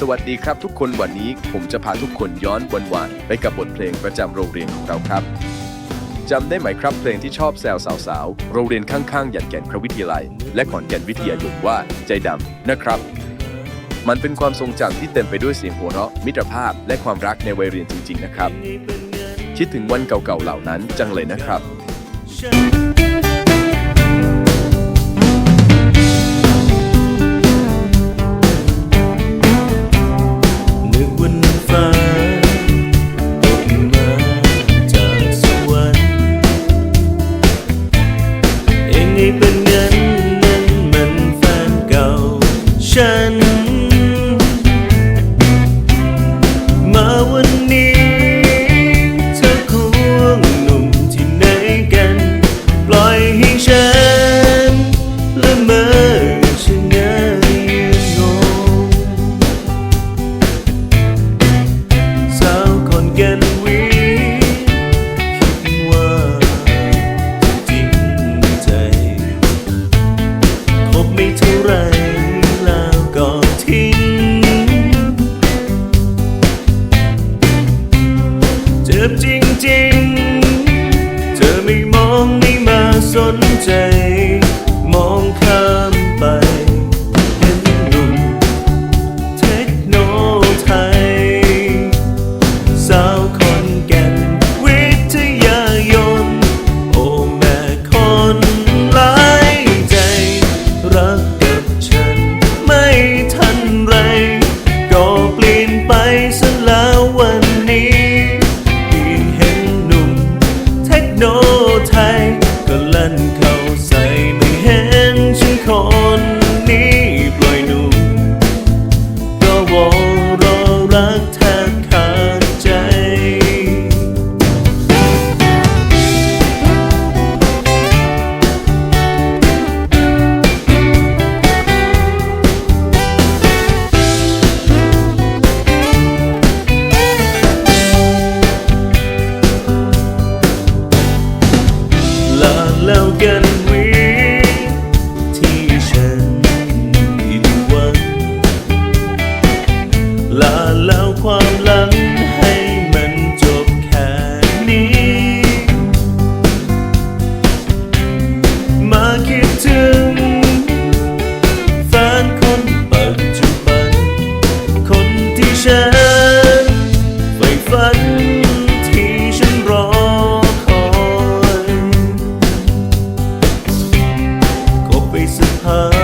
สวัสดีครับทุกคนวันนี้ผมจะพาทุกคนย้อนวันวานไปกับบทเพลงประจำโรงเรียนของเราครับจำได้ไหมครับเพลงที่ชอบแซวสาวๆโรงเรียนข้างๆหยันแก่นพระวิทยาลัย และขอนแก่นวิทยายุว่าใจดำนะครับ มันเป็นความทรงจำที่เต็มไปด้วยเสียงหัวเราะมิตรภาพ และความรักในวัยเรียนจริง ๆ นะครับ คิดถึงวันเก่าๆเหล่านั้นจังเลยนะครับ มาวันนี้ บจริงๆ เธอไม่มองไม่มาสนใจ รักแทบขาดใจลาแล้วกันวิ สั